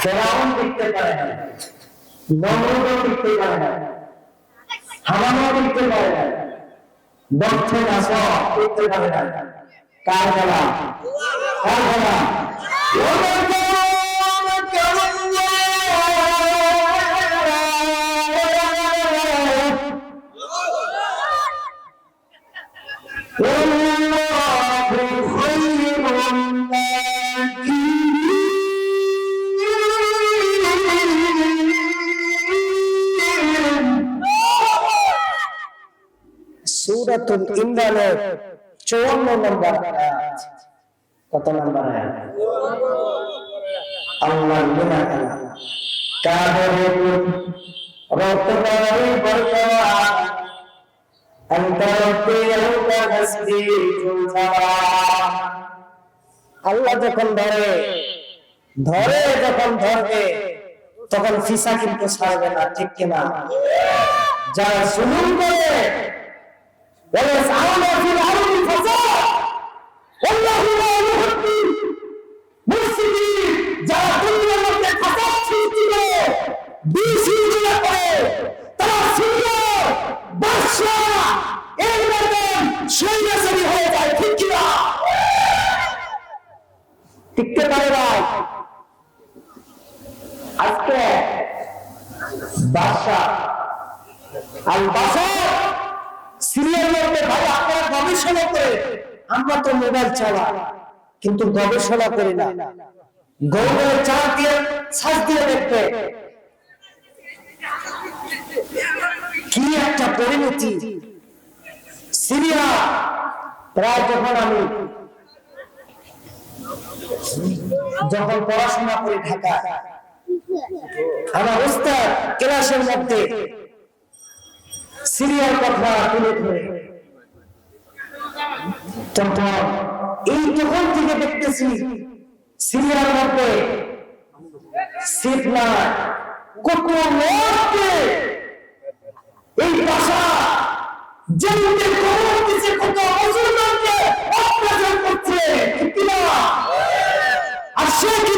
ফেরাউন পারে না নমরুদও পারে না হামানও পারে না দক্ষিণ আসা পারে না। কার বেলা কার Oh, সুরাতুল ইমরানের চুয়ান্ন নম্বর আয়াত কত নম্বর আয়াত আল্লাহ গুনাহ কাদের রতবারি বরকওয়া أنت ربي أنت حسبي كنت আল্লাহ যখন ধরে ধরে যখন ধরবে তখন ফিসা কিন্তু ছাড়বে না ঠিক কিনা যারা জুলুম করে সিরিয়া বাদশাহ সিরিয়ার ভাই আপনারা গবেষণা করে, আমরা তো মোবাইল চালা, কিন্তু গবেষণা করি না। গৌরবের চা দিয়ে শ্বাস দিয়ে দেখবে কি একটা পরিণতি। সিরিয়া, প্রায় যখন আমি যখন পড়াশোনা করি ঢাকা আমার উস্তাদ ক্লাসের মধ্যে সিরিয়ার কথা তুলে ধরে। তখন এই তখন থেকে দেখতেছি সিরিয়ার মধ্যে সিটনা কত জেলকে কবর দিছে কত মুসলমানকে অত্যাচার করছে ঠিক না আর সে কি